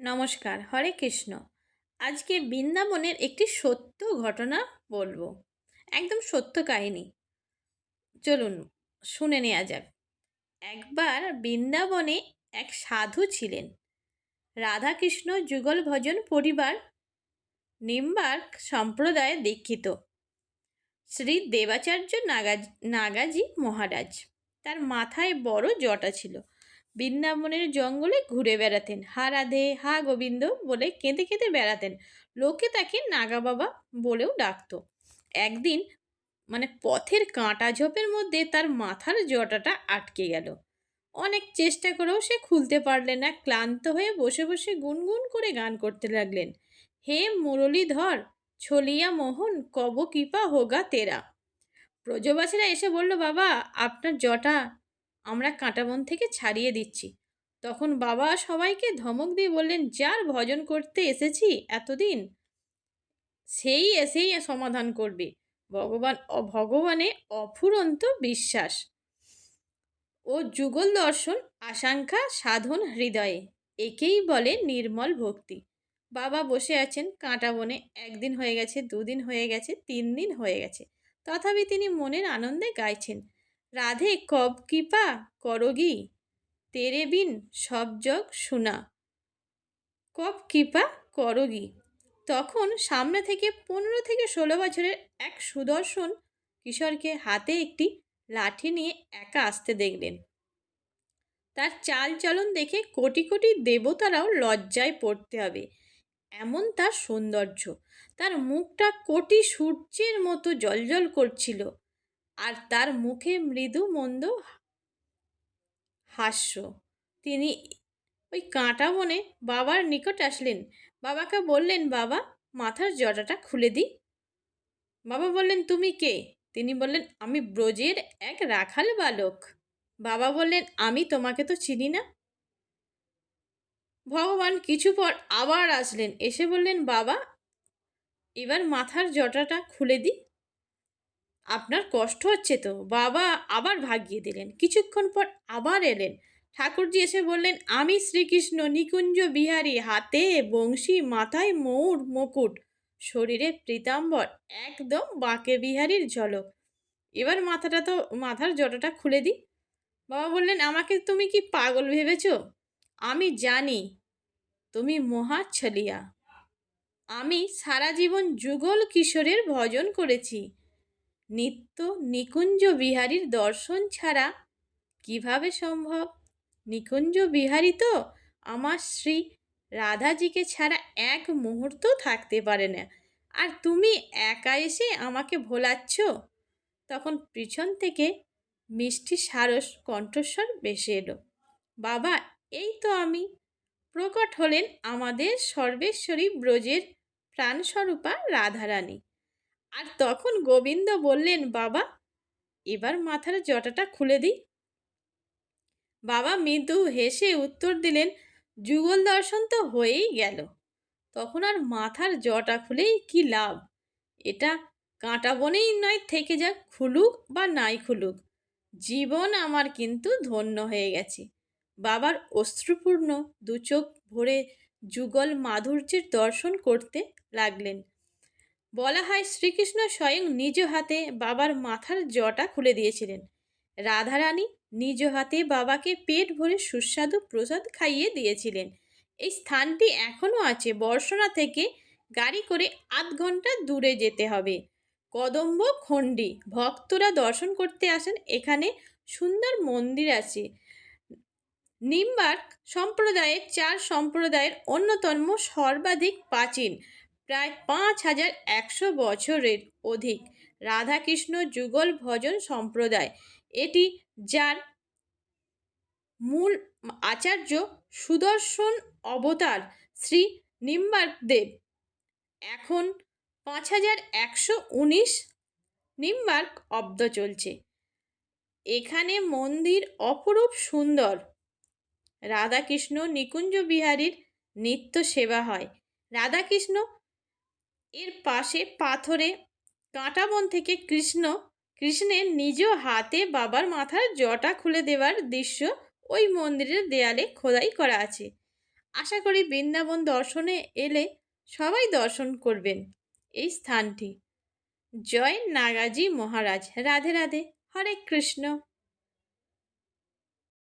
নমস্কার, হরে কৃষ্ণ। আজকে বৃন্দাবনের একটি সত্য ঘটনা বলব। একদম সত্য কাহিনী। চলুন, শুনে নেওয়া যাক। একবার বৃন্দাবনে এক সাধু ছিলেন। রাধাকৃষ্ণ যুগল ভজন পরিবার নিম্বার্ক সম্প্রদায়ে দীক্ষিত। শ্রী দেবাচার্য নাগা, নাগাজি মহারাজ। তার মাথায় বড় জটা ছিল। বৃন্দাবনের জঙ্গলে ঘুরে বেড়াতেন। হা রাধে, হা গোবিন্দ বলে কেঁদে কেঁদে বেড়াতেন। লোকে তাকে নাগা বাবা বলেও ডাকতো। একদিন মানে পথের কাঁটা ঝোপের মধ্যে তার মাথার জটাটা আটকে গেল। অনেক চেষ্টা করেও সে খুলতে পারলেন না, ক্লান্ত হয়ে বসে বসে গুনগুন করে গান করতে লাগলেন। হে মুরলীধর, ছলিয়া মোহন, কব কৃপা হোগা তেরা। ব্রজবাসীরা এসে বলল, বাবা, আপনার জটা আমরা কাঁটাবন থেকে ছাড়িয়ে দিচ্ছি। তখন বাবা সবাইকে ধমক দিয়ে বললেন, যার ভজন করতে এসেছি এতদিন, সেই এসেই সমাধান করবে। ভগবান ভগবানে অফুরন্ত বিশ্বাস ও যুগল দর্শন, আশঙ্কা, সাধন হৃদয়ে। একেই বলে নির্মল ভক্তি। বাবা বসে আছেন কাঁটা বনে। একদিন হয়ে গেছে, দুদিন হয়ে গেছে, তিন দিন হয়ে গেছে। তথাপি তিনি মনের আনন্দে গাইছেন। রাধে কব কৃপা করগি তেরে বিন সব জগ শোনা। কব কৃপা করগি তখন সামনে থেকে পনেরো থেকে ষোলো বছরের এক সুদর্শন কিশোরকে হাতে একটি লাঠি নিয়ে একা আসতে দেখলেন। তার চাল চলন দেখে কোটি কোটি দেবতারাও লজ্জায় পড়তে হবে। এমন তার সৌন্দর্য। তার মুখটা কোটি সূর্যের মতো জলজল করছিল। আর তার মুখে মৃদু মন্দ হাস্য। তিনি ওই কাঁটা বনে বাবার নিকট আসলেন। বাবাকে বললেন, বাবা, মাথার জটাটা খুলে দিই। বাবা বললেন, তুমি কে? তিনি বললেন, আমি ব্রজের এক রাখাল বালক। বাবা বললেন, আমি তোমাকে তো চিনি না। ভগবান কিছু পর আবার আসলেন। এসে বললেন, বাবা, এবার মাথার জটাটা খুলে দিই। আপনার কষ্ট হচ্ছে তো। বাবা আবার ভাগিয়ে দিলেন। কিছুক্ষণ পর আবার এলেন। ঠাকুরজি এসে বললেন, আমি শ্রীকৃষ্ণ নিকুঞ্জ বিহারী, হাতে, বংশী, মাথায় ময়ূর মুকুট। শরীরে প্রীতাম্বর একদম বাঁকে বিহারীর ঝলক। এবার মাথাটা তো, মাথার জটাটা খুলে দিই। বাবা বললেন, আমাকে তুমি কি পাগল ভেবেছ? আমি জানি, তুমি মহা ছলিয়া। আমি সারা জীবন যুগল কিশোরের ভজন করেছি। নিত্য নিকুঞ্জ বিহারীর দর্শন ছাড়া কীভাবে সম্ভব? নিকুঞ্জ বিহারী তো আমার শ্রী রাধাজিকে ছাড়া এক মুহূর্ত থাকতে পারে না। আর তুমি একা এসে আমাকে ভোলাচ্ছ? তখন পিছন থেকে মিষ্টি সারস কণ্ঠস্বর বেসে এলো। বাবা, এই তো আমি। প্রকট হলেন আমাদের সর্বেশ্বরী ব্রজের প্রাণস্বরূপা রাধারানী। আর তখন গোবিন্দ বললেন, বাবা, এবার মাথার জটাটা খুলে দিই। বাবা মৃদু হেসে উত্তর দিলেন, যুগল দর্শন তো হয়েই গেল। তখন আর মাথার জটা খুলেই কি লাভ? এটা কাঁটা বনেই নয়, থেকে যাক খুলুক বা নাই খুলুক। জীবন আমার কিন্তু ধন্য হয়ে গেছে। বাবার অশ্রুপূর্ণ দু চোখ ভরে যুগল মাধুর্যের দর্শন করতে লাগলেন। বলা হয় শ্রীকৃষ্ণ স্বয়ং নিজ হাতে বাবার মাথার জটা খুলে দিয়েছিলেন। রাধারানী নিজ হাতে বাবাকে পেট ভরে সুস্বাদু প্রসাদ খাইয়ে দিয়েছিলেন। এই স্থানটি এখনও আছে, বর্ষনা থেকে গাড়ি করে আধ ঘণ্টা দূরে যেতে হবে। কদম্ব খণ্ডি ভক্তরা দর্শন করতে আসেন। এখানে সুন্দর মন্দির আছে। নিম্বার্ক সম্প্রদায়ের চার সম্প্রদায়ের অন্যতম সর্বাধিক প্রাচীন। প্রায় পাঁচ হাজার একশো বছরের অধিক রাধাকৃষ্ণ যুগল ভজন সম্প্রদায়। এটি যার মূল আচার্য সুদর্শন অবতার শ্রী নিম্বার্কদেব। এখন পাঁচ হাজার একশো উনিশ নিম্বার্ক অব্দ চলছে। এখানে মন্দির অপরূপ সুন্দর। রাধাকৃষ্ণ নিকুঞ্জ বিহারীর নিত্য সেবা হয়। রাধাকৃষ্ণ এর পাশে পাথরে কাঁটাবন থেকে কৃষ্ণ, কৃষ্ণের নিজ হাতে বাবার মাথার জটা খুলে দেওয়ার দৃশ্য ওই মন্দিরের দেয়ালে খোদাই করা আছে। আশা করি বৃন্দাবন দর্শনে এলে সবাই দর্শন করবেন এই স্থানটি। জয় নাগাজি মহারাজ। রাধে রাধে। হরে কৃষ্ণ।